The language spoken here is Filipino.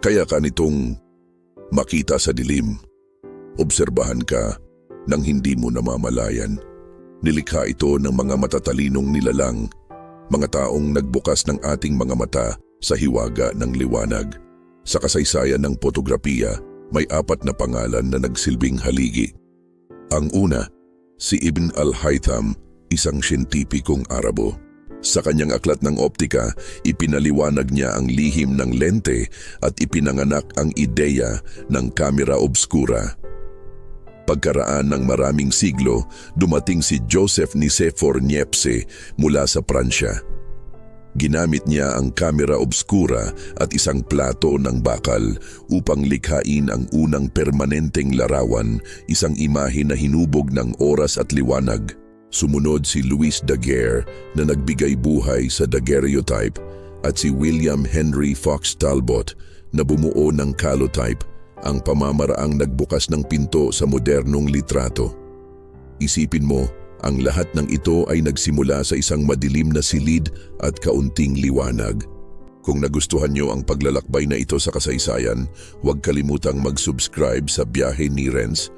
Kaya ka nitong makita sa dilim. Obserbahan ka nang hindi mo namamalayan. Nilikha ito ng mga matatalinong nilalang, mga taong nagbukas ng ating mga mata sa hiwaga ng liwanag. Sa kasaysayan ng fotografiya, may apat na pangalan na nagsilbing haligi. Ang una, si Ibn al-Haytham, isang siyentipikong Arabo. Sa kanyang aklat ng optika, ipinaliwanag niya ang lihim ng lente at ipinanganak ang ideya ng kamera obskura. Pagkaraan ng maraming siglo, dumating si Joseph Nicephore Niepce mula sa Pransya. Ginamit niya ang kamera obskura at isang plato ng bakal upang likhain ang unang permanenteng larawan, isang imahe na hinubog ng oras at liwanag. Sumunod si Louis Daguerre na nagbigay buhay sa daguerreotype at si William Henry Fox Talbot na bumuo ng calotype, ang pamamaraang nagbukas ng pinto sa modernong litrato. Isipin mo, ang lahat ng ito ay nagsimula sa isang madilim na silid at kaunting liwanag. Kung nagustuhan nyo ang paglalakbay na ito sa kasaysayan, huwag kalimutang mag-subscribe sa Biyahe ni Renz